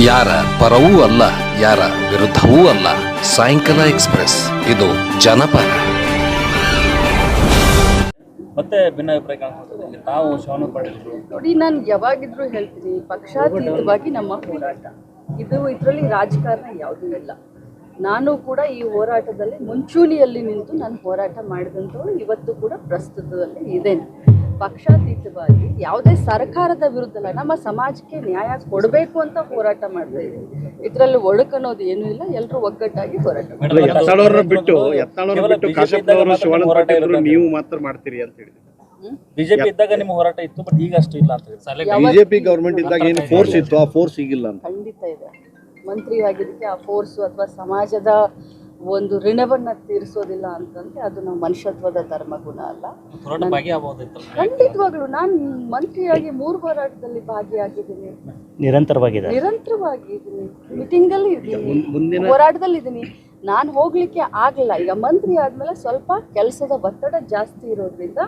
ಯಾರ ಪರವೂ ಅಲ್ಲ ಯಾರ ವಿರುದ್ಧವೂ ಅಲ್ಲ. ಸಾಯಂಕಾಲ ಎಕ್ಸ್ಪ್ರೆಸ್ ಇದು ಜನಪರ. ಮತ್ತೆ ಭಿನ್ನಾಭಿಪ್ರಾಯ ಕಾಣಿಸ್ತದೆ ತಾವು ಪಡೆದ್ರು ನೋಡಿ ನಾನು ಯಾವಾಗಿದ್ರೂ ಹೇಳ್ತೀನಿ ಪಕ್ಷಾತೀತವಾಗಿ ನಮ್ಮ ಹೋರಾಟ. ಇದು ಇದರಲ್ಲಿ ರಾಜಕಾರಣ ಯಾವುದೂ ಇಲ್ಲ. ನಾನು ಕೂಡ ಈ ಹೋರಾಟದಲ್ಲಿ ಮುಂಚೂಣಿಯಲ್ಲಿ ನಿಂತು ನಾನು ಹೋರಾಟ ಮಾಡಿದಂಥವಳು ಇವತ್ತು ಕೂಡ ಪ್ರಸ್ತುತದಲ್ಲಿ ಇದ್ದೇನೆ ಪಕ್ಷಾತೀತವಾಗಿ ಯಾವುದೇ ಸರ್ಕಾರದ ವಿರುದ್ಧ ಅಲ್ಲ ನಮ್ಮ ಸಮಾಜಕ್ಕೆ ನ್ಯಾಯ ಕೊಡಬೇಕು ಅಂತ ಹೋರಾಟ ಮಾಡ್ತಾ ಇದ್ದೀವಿ. ಇದರಲ್ಲಿ ಒಡಕನ್ನೋದು ಏನೂ ಇಲ್ಲ ಎಲ್ಲರೂ ಒಗ್ಗಟ್ಟಾಗಿ ಹೋರಾಟ ಬಿಟ್ಟು ನೀವು ಮಾತ್ರ ಮಾಡ್ತೀರಿ ಅಂತ ಹೇಳಿದ್ರು. ಬಿಜೆಪಿ ಇದ್ದಾಗ ನಿಮ್ಮ ಹೋರಾಟ ಇತ್ತು ಬಟ್ ಈಗ ಅಷ್ಟು ಇಲ್ಲ ಅಂತ ಹೇಳಿ ಬಿಜೆಪಿ ಗವರ್ಮೆಂಟ್ ಇದ್ದಾಗ ಏನು ಫೋರ್ಸ್ ಇತ್ತು? ಆ ಫೋರ್ಸ್ ಈಗಿಲ್ಲ ಅಂತ. ಖಂಡಿತ ಇದೆ. ಮಂತ್ರಿ ಆಗಿದ್ದಕ್ಕೆ ಆ ಫೋರ್ಸ್ ಅಥವಾ ಸಮಾಜದ ಒಂದು ಋಣವನ್ನು ತೀರಿಸೋದಿಲ್ಲ ಅಂತಂದ್ರೆ ಅದು ನಮ್ಮ ಮನುಷ್ಯತ್ವದ ಧರ್ಮಗುಣ ಅಲ್ಲ. ಹೋರಾಟ ಭಾಗಿಯಾಗಬಹುದಿತ್ತು ಖಂಡಿತವಾಗ್ಲು ನಾನು ಮಂತ್ರಿಯಾಗಿ ಮೂರು ಹೋರಾಟದಲ್ಲಿ ಭಾಗಿಯಾಗಿದ್ದೀನಿ. ನಿರಂತರವಾಗಿದೆ ನಿರಂತರವಾಗಿ ಇದ್ದೀನಿ ಮೀಟಿಂಗ್ ಅಲ್ಲಿ ಇದ್ದೀನಿ ಮುಂದಿನ ಹೋರಾಟದಲ್ಲಿ ಇದ್ದೀನಿ ನಾನು ಹೋಗ್ಲಿಕ್ಕೆ ಆಗಲ್ಲ ಈಗ ಮಂತ್ರಿ ಆದ್ಮೇಲೆ ಸ್ವಲ್ಪ ಕೆಲಸದ ಒತ್ತಡ ಜಾಸ್ತಿ ಇರೋದ್ರಿಂದ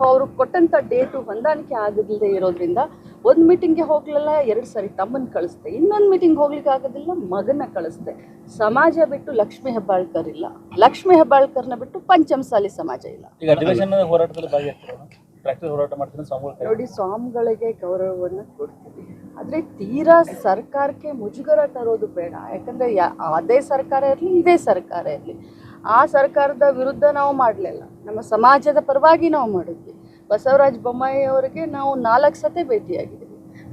ಅವರು ಕೊಟ್ಟಂತ ಡೇಟು ಹೊಂದಾಣಿಕೆ ಆಗದಿಲ್ಲದೆ ಇರೋದ್ರಿಂದ ಒಂದು ಮೀಟಿಂಗ್ಗೆ ಹೋಗ್ಲಿಲ್ಲ ಎರಡು ಸರಿ ತಮ್ಮನ್ನ ಕಳಿಸ್ದೆ. ಇನ್ನೊಂದು ಮೀಟಿಂಗ್ ಹೋಗ್ಲಿಕ್ಕೆ ಆಗೋದಿಲ್ಲ ಮಗನ ಕಳಿಸ್ದೆ. ಸಮಾಜ ಬಿಟ್ಟು ಲಕ್ಷ್ಮೀ ಹೆಬ್ಬಾಳ್ಕರ್ ಇಲ್ಲ. ಲಕ್ಷ್ಮೀ ಹೆಬ್ಬಾಳ್ಕರ್ನ ಬಿಟ್ಟು ಪಂಚಮಸಾಲಿ ಸಮಾಜ ಇಲ್ಲ. ಈಗ ಅಧಿವೇಶನ ಹೋರಾಟದಲ್ಲಿ ಭಾಗಿಯಾಗ್ತಾರೆ? ಪ್ರಾಕ್ಟಿಸ್ ಹೋರಾಟ ಮಾಡ್ತೀನಿ ಸ್ವಾಮಿಗಳು ನೋಡಿ ಸ್ವಾಮಿಗಳಿಗೆ ಗೌರವವನ್ನು ಕೊಡ್ತೀವಿ. ಆದರೆ ತೀರಾ ಸರ್ಕಾರಕ್ಕೆ ಮುಜುಗರ ತರೋದು ಬೇಡ. ಯಾಕಂದರೆ ಯಾ ಅದೇ ಸರ್ಕಾರ ಇರಲಿ ಇದೇ ಸರ್ಕಾರ ಇರಲಿ. ಆ ಸರ್ಕಾರದ ವಿರುದ್ಧ ನಾವು ಮಾಡಲಿಲ್ಲ. ನಮ್ಮ ಸಮಾಜದ ಪರವಾಗಿ ನಾವು ಮಾಡಿದ್ವಿ ಬಸವರಾಜ ಬೊಮ್ಮಾಯಿ ಅವರಿಗೆ ನಾವು ನಾಲ್ಕು ಸತಿ ಭೇಟಿಯಾಗಿದ್ದೀವಿ.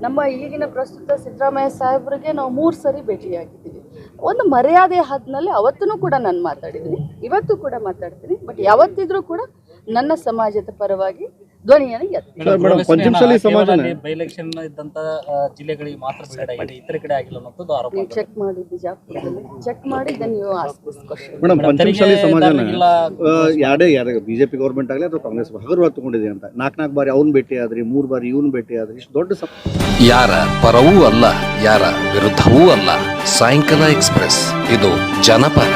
ನಮ್ಮ ಈಗಿನ ಪ್ರಸ್ತುತ ಸಿದ್ದರಾಮಯ್ಯ ಸಾಹೇಬರಿಗೆ ನಾವು ಮೂರು ಸರಿ ಭೇಟಿಯಾಗಿದ್ದೀವಿ. ಒಂದು ಮರ್ಯಾದೆ ಹದ್ನಲ್ಲಿ ಅವತ್ತೂ ಕೂಡ ನಾನು ಮಾತಾಡಿದ್ದೀನಿ. ಇವತ್ತು ಕೂಡ ಮಾತಾಡ್ತೀನಿ. ಬಟ್ ಯಾವತ್ತಿದ್ರೂ ಕೂಡ ನನ್ನ ಸಮಾಜದ ಪರವಾಗಿ ಧ್ವನಿಯನ್ನು ಮೇಡಮ್, ಬೈ ಎಲೆಕ್ಷನ್ ಇದ್ದಂತ ಜಿಲ್ಲೆಗಳಿಗೆ ಮಾತ್ರ ಸ್ಪ್ರೆಡ್ ಆಗಿದೆ. ಇತರ ಕಡೆ ಆಗಿಲ್ಲ ಅನ್ನೋದು ಆರೋಪ ಚೆಕ್ ಮಾಡಿ ಬಿಜಾಪುರದಲ್ಲಿ ಚೆಕ್ ಮಾಡಿ then you ask this question madam Panchamasali ಸಮಾಜನ. ಯಾರೇ ಯಾರೇ ಬಿಜೆಪಿ ಗೌರ್ಮೆಂಟ್ ಆಗಲಿ ಅಥವಾ ಕಾಂಗ್ರೆಸ್ ಹಗರವಾಗಿ ತಗೊಂಡಿದೆ ಅಂತ. ನಾಲ್ಕು ನಾಲ್ಕು ಬಾರಿ ಅವ್ನು ಭೇಟಿ ಆದ್ರಿ ಮೂರು ಬಾರಿ ಇವ್ನು ಭೇಟಿ ಆದ್ರಿ ಇಷ್ಟು ದೊಡ್ಡ ಸಪ ಯಾರ ಪರವೂ ಅಲ್ಲ ಯಾರ ವಿರುದ್ಧವೂ ಅಲ್ಲ. ಸಾಯಂಕಾಲ ಎಕ್ಸ್ಪ್ರೆಸ್. ಇದು ಜನಪರ.